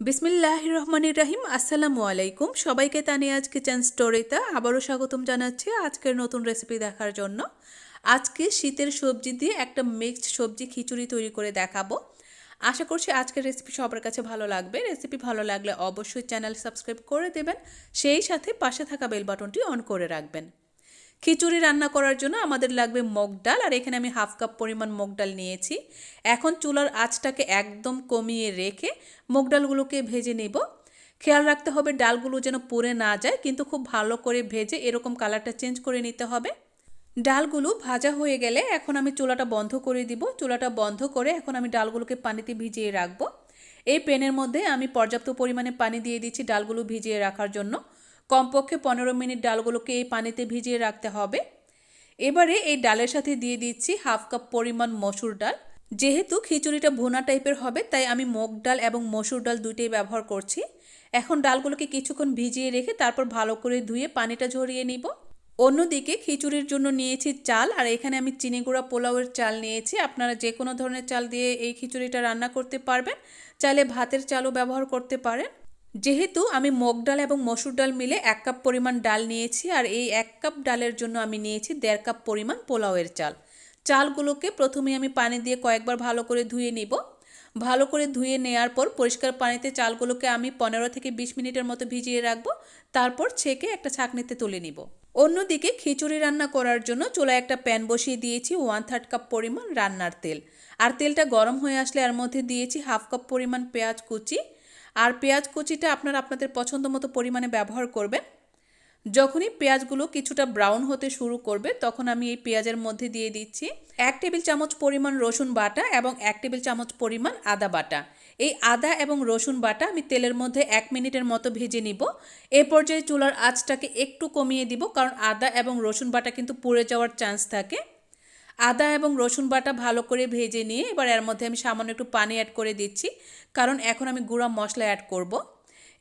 বিসমিল্লাহ রহমানির রাহিম, আসসালামু আলাইকুম। সবাইকে তানিয়াজ কিচেন স্টোরিতে আবারও স্বাগতম জানাচ্ছি আজকের নতুন রেসিপি দেখার জন্য। আজকে শীতের সবজি দিয়ে একটা মিক্সড সবজি খিচুড়ি তৈরি করে দেখাবো। আশা করছি আজকের রেসিপি সবার কাছে ভালো লাগবে। রেসিপি ভালো লাগলে অবশ্যই চ্যানেল সাবস্ক্রাইব করে দেবেন। সেই সাথে পাশে থাকা বেল বাটনটি অন করে রাখবেন। খিচুড়ি রান্না করার জন্য আমাদের লাগবে মগ ডাল, আর এখানে আমি হাফ কাপ পরিমাণ মুগ ডাল নিয়েছি। এখন চুলার আঁচটাকে একদম কমিয়ে রেখে মুগ ডালগুলোকে ভেজে নেব। খেয়াল রাখতে হবে ডালগুলো যেন পুড়ে না যায়, কিন্তু খুব ভালো করে ভেজে এরকম কালারটা চেঞ্জ করে নিতে হবে। ডালগুলো ভাজা হয়ে গেলে এখন আমি চুলাটা বন্ধ করে দিব। চুলাটা বন্ধ করে এখন আমি ডালগুলোকে পানিতে ভিজিয়ে রাখব। এই পেনের মধ্যে আমি পর্যাপ্ত পরিমাণে পানি দিয়ে দিচ্ছি ডালগুলো ভিজিয়ে রাখার জন্য। কমপক্ষে পনেরো মিনিট ডালগুলোকে এই পানিতে ভিজিয়ে রাখতে হবে। এবারে এই ডালের সাথে দিয়ে দিচ্ছি হাফ কাপ পরিমাণ মসুর ডাল। যেহেতু খিচুড়িটা ভুনা টাইপের হবে, তাই আমি মুগ ডাল এবং মসুর ডাল দুইটাই ব্যবহার করছি। এখন ডালগুলোকে কিছুক্ষণ ভিজিয়ে রেখে তারপর ভালো করে ধুয়ে পানিটা ঝরিয়ে নিব। অন্যদিকে খিচুড়ির জন্য নিয়েছি চাল, আর এখানে আমি চিনি গুঁড়া পোলাওয়ের চাল নিয়েছি। আপনারা যে কোনো ধরনের চাল দিয়ে এই খিচুড়িটা রান্না করতে পারবেন। চাইলে ভাতের চালও ব্যবহার করতে পারেন। যেহেতু আমি মগ ডাল এবং মসুর ডাল মিলে এক কাপ পরিমাণ ডাল নিয়েছি আর এই এক কাপ ডালের জন্য আমি নিয়েছি দেড় কাপ পরিমাণ পোলাওয়ের চাল। চালগুলোকে প্রথমে আমি পানি দিয়ে কয়েকবার ভালো করে ধুয়ে নিব। ভালো করে ধুয়ে নেওয়ার পর পরিষ্কার পানিতে চালগুলোকে আমি পনেরো থেকে বিশ মিনিটের মতো ভিজিয়ে রাখব। তারপর ছেঁকে একটা ছাঁকনিতে তুলে নিব। অন্যদিকে খিচুড়ি রান্না করার জন্য চুলায় একটা প্যান বসিয়ে দিয়েছি ওয়ান থার্ড কাপ পরিমাণ রান্নার তেল। আর তেলটা গরম হয়ে আসলে এর মধ্যে দিয়েছি হাফ কাপ পরিমাণ পেঁয়াজ কুচি আর পেঁয়াজ কুচিটা আপনারা আপনাদের পছন্দ মতো পরিমাণে ব্যবহার করবেন। যখনই পেঁয়াজগুলো কিছুটা ব্রাউন হতে শুরু করবে, তখন আমি এই পেঁয়াজের মধ্যে দিয়ে দিচ্ছি এক টেবিল চামচ পরিমাণ রসুন বাটা এবং এক টেবিল চামচ পরিমাণ আদা বাটা। এই আদা এবং রসুন বাটা আমি তেলের মধ্যে এক মিনিটের মতো ভেজে নিব। এ পর্যায়ে চুলার আঁচটাকে একটু কমিয়ে দিব, কারণ আদা এবং রসুন বাটা কিন্তু পুড়ে যাওয়ার চান্স থাকে। আদা এবং রসুন বাটা ভালো করে ভেজে নিয়ে এবার এর মধ্যে আমি সামান্য একটু পানি অ্যাড করে দিচ্ছি। কারণ এখন আমি গুঁড়া মশলা অ্যাড করব।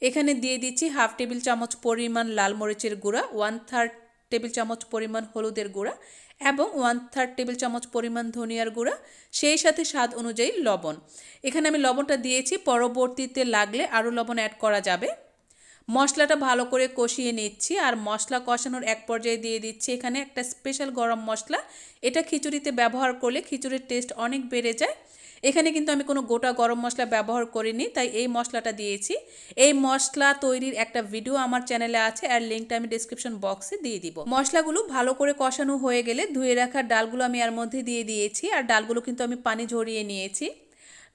এখানে দিয়ে দিচ্ছি হাফ টেবিল চামচ পরিমাণ লাল মরিচের গুঁড়া ওয়ান থার্ড টেবিল চামচ পরিমাণ হলুদের গুঁড়া এবং ওয়ান থার্ড টেবিল চামচ পরিমাণ ধনিয়ার গুঁড়া, সেই সাথে স্বাদ অনুযায়ী লবণ। এখানে আমি লবণটা দিয়েছি, পরবর্তীতে লাগলে আরও লবণ অ্যাড করা যাবে। মশলাটা ভালো করে কষিয়ে নিচ্ছি আর মশলা কষানোর এক পর্যায়ে দিয়ে দিচ্ছি এখানে একটা স্পেশাল গরম মশলা। এটা খিচুড়িতে ব্যবহার করলে খিচুড়ির টেস্ট অনেক বেড়ে যায়। এখানে কিন্তু আমি কোনো গোটা গরম মশলা ব্যবহার করিনি, তাই এই মশলাটা দিয়েছি। এই মশলা তৈরির একটা ভিডিও আমার চ্যানেলে আছে আর লিঙ্কটা আমি ডিসক্রিপশন বক্সে দিয়ে দিব। মশলাগুলো ভালো করে কষানো হয়ে গেলে ধুয়ে রাখা ডালগুলো আমি এর মধ্যে দিয়ে দিয়েছি আর ডালগুলো কিন্তু আমি পানি ঝরিয়ে নিয়েছি।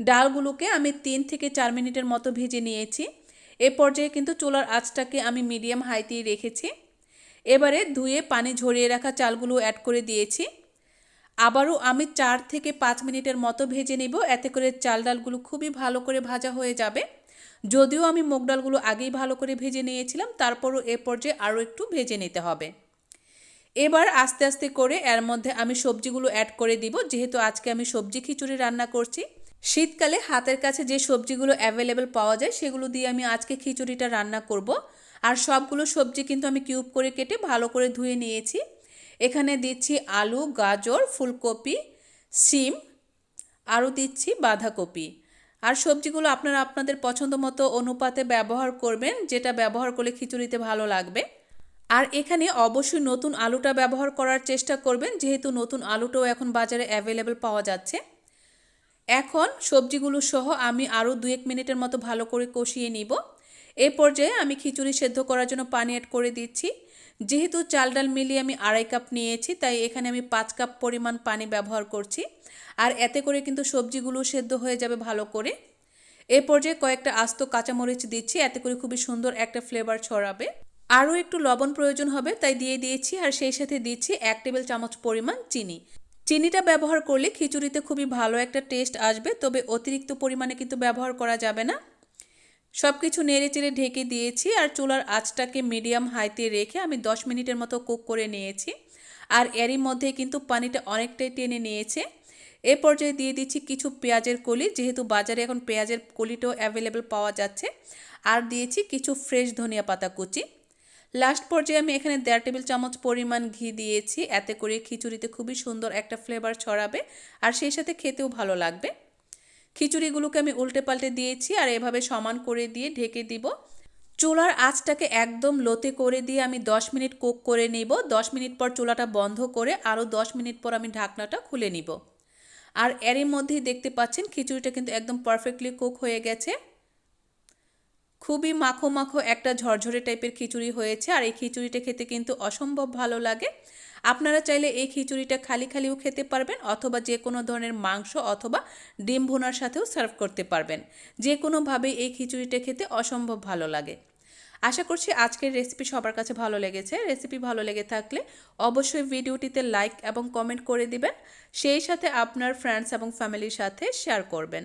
ডালগুলোকে আমি তিন থেকে চার মিনিটের মতো ভেজে নিয়েছি। এ পর্যায়ে কিন্তু চুলার আঁচটাকে আমি মিডিয়াম হাইতেই রেখেছি। এবারে ধুয়ে পানি ঝরিয়ে রাখা চালগুলো অ্যাড করে দিয়েছি। আবারও আমি চার থেকে পাঁচ মিনিটের মতো ভেজে নিব, এতে করে চাল ডালগুলো খুবই ভালো করে ভাজা হয়ে যাবে। যদিও আমি মুগ ডালগুলো আগেই ভালো করে ভেজে নিয়েছিলাম, তারপরও এ পর্যায়ে আরও একটু ভেজে নিতে হবে। এবার আস্তে আস্তে করে এর মধ্যে আমি সবজিগুলো অ্যাড করে দিব, যেহেতু আজকে আমি সবজি খিচুড়ি রান্না করছি। শীতকালে হাতের কাছে যে সবজিগুলো অ্যাভেলেবেল পাওয়া যায়, সেগুলো দিয়ে আমি আজকে খিচুড়িটা রান্না করব। আর সবগুলো সবজি কিন্তু আমি কিউব করে কেটে ভালো করে ধুয়ে নিয়েছি। এখানে দিচ্ছি আলু, গাজর, ফুলকপি সিম আরও দিচ্ছি বাঁধাকপি। আর সবজিগুলো আপনারা আপনাদের পছন্দ মতো অনুপাতে ব্যবহার করবেন, যেটা ব্যবহার করলে খিচুড়িতে ভালো লাগবে। আর এখানে অবশ্যই নতুন আলুটা ব্যবহার করার চেষ্টা করবেন, যেহেতু নতুন আলুটাও এখন বাজারে অ্যাভেলেবেল পাওয়া যাচ্ছে। এখন সবজিগুলো সহ আমি আরও দু এক মিনিটের মতো ভালো করে কষিয়ে নিব। এ পর্যায়ে আমি খিচুড়ি সেদ্ধ করার জন্য পানি অ্যাড করে দিচ্ছি। যেহেতু চাল ডাল মিলিয়ে আমি আড়াই কাপ নিয়েছি, তাই এখানে আমি পাঁচ কাপ পরিমাণ পানি ব্যবহার করছি। আর এতে করে কিন্তু সবজিগুলো সেদ্ধ হয়ে যাবে ভালো করে। এ পর্যায়ে কয়েকটা আস্ত কাঁচামরিচ দিচ্ছি, এতে করে খুবই সুন্দর একটা ফ্লেভার ছড়াবে। আরও একটু লবণ প্রয়োজন হবে, তাই দিয়ে দিয়েছি। আর সেই সাথে দিচ্ছি এক টেবিল চামচ পরিমাণ চিনি। চিনিটা ব্যবহার করলে খিচুড়িতে খুবই ভালো একটা টেস্ট আসবে, তবে অতিরিক্ত পরিমাণে কিন্তু ব্যবহার করা যাবে না। সব কিছু নেড়ে চেড়ে ঢেকে দিয়েছি আর চুলার আঁচটাকে মিডিয়াম হাইতে রেখে আমি দশ মিনিটের মতো কুক করে নিয়েছি। আর এরই মধ্যে কিন্তু পানিটা অনেকটাই টেনে নিয়েছে। এ পর্যায়ে দিয়ে দিচ্ছি কিছু পেঁয়াজের কলি, যেহেতু বাজারে এখন পেঁয়াজের কলিটাও অ্যাভেলেবেল পাওয়া যাচ্ছে। আর দিয়েছি কিছু ফ্রেশ ধনিয়া পাতা কুচি। লাস্ট পর্যায়ে আমি এখানে দেড় টেবিল চামচ পরিমাণ ঘি দিয়েছি। এতে করে খিচুড়িতে খুবই সুন্দর একটা ফ্লেভার ছড়াবে আর সেই সাথে খেতেও ভালো লাগবে। খিচুড়িগুলোকে আমি উল্টে পাল্টে দিয়েছি আর এভাবে সমান করে দিয়ে ঢেকে দিব। চুলার আঁচটাকে একদম লোতে করে দিয়ে আমি 10 মিনিট কুক করে নিব। 10 মিনিট পর চুলাটা বন্ধ করে আরও 10 মিনিট পর আমি ঢাকনাটা খুলে নিব। আর এরই মধ্যেই দেখতে পাচ্ছেন খিচুড়িটা কিন্তু একদম পারফেক্টলি কুক হয়ে গেছে। খুবই মাখো মাখো একটা ঝরঝরে টাইপের খিচুড়ি হয়েছে, আর এই খিচুড়িটা খেতে কিন্তু অসম্ভব ভালো লাগে। আপনারা চাইলে এই খিচুড়িটা খালি খালিও খেতে পারবেন, অথবা যে কোনো ধরনের মাংস অথবা ডিম ভোনার সাথেও সার্ভ করতে পারবেন। যে কোনোভাবেই এই খিচুড়িটা খেতে অসম্ভব ভালো লাগে। আশা করছি আজকের রেসিপি সবার কাছে ভালো লেগেছে। রেসিপি ভালো লেগে থাকলে অবশ্যই ভিডিওটিতে লাইক এবং কমেন্ট করে দিবেন। সেই সাথে আপনার ফ্রেন্ডস এবং ফ্যামিলির সাথে শেয়ার করবেন।